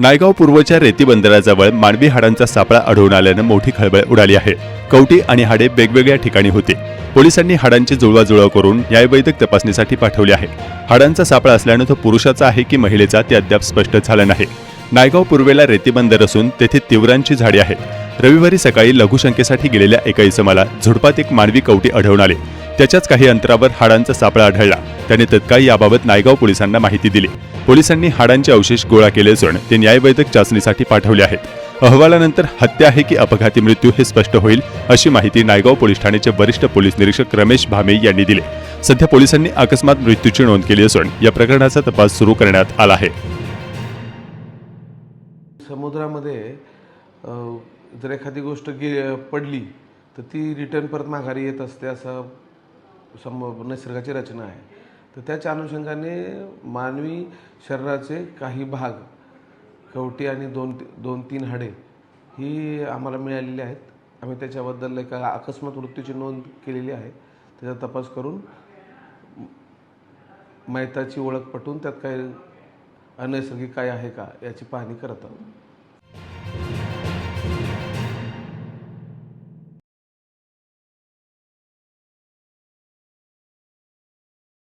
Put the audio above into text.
नायगाव पूर्वच्या रेती बंदराजवळ मानवी हाडांचा सापळा आढळून आल्यानं मोठी खळबळ उडाली आहे. कवटी आणि हाडे वेगवेगळ्या ठिकाणी होते. पोलिसांनी हाडांची जुळवाजुळव करून न्यायवैद्यक तपासणीसाठी पाठवले आहे. हाडांचा सापळा असल्यानं तो पुरुषाचा आहे की महिलेचा ते अद्याप स्पष्ट झालं नाही. नायगाव पूर्वेला रेती बंदर असून तेथे तीव्रांची झाडे आहेत रविवारी सकाळी लघुशंकेसाठी गेलेल्या एका इसमाला झुडपात एक मानवी कवटी आढळून आले. त्याच्याच काही अंतरावर हाडांचा सापळा आढळला. त्याने तत्काळ याबाबत नायगाव पोलिसांना माहिती दिली. पोलिसांनी हाडांचे अवशेष गोळा केले असून ते न्यायवैदक चाचणीसाठी पाठवले आहेत. अहवालानंतर हत्या आहे की अपघाती मृत्यू हे स्पष्ट होईल अशी माहिती नायगाव पोलीस ठाण्याचे वरिष्ठ पोलीस निरीक्षक रमेश भामे यांनी दिली. सध्या पोलिसांनी अकस्मात मृत्यूची नोंद केली असून या प्रकरणाचा तपास सुरू करण्यात आला आहे. समुद्रामध्ये जर एखादी गोष्ट गे पडली तर ती रिटर्न परत माघारी येत असते असं सम निसर्गाची रचना आहे. तर त्याच्या अनुषंगाने मानवी शरीराचे काही भाग कवटी आणि दोन दोन तीन हाडे ही आम्हाला मिळालेली आहेत. आम्ही त्याच्याबद्दल एका अकस्मात मृत्यूची नोंद केलेली आहे. त्याचा तपास करून मैताची ओळख पटवून त्यात काही अनैसर्गिक काय आहे का याची पाहणी करत आहोत.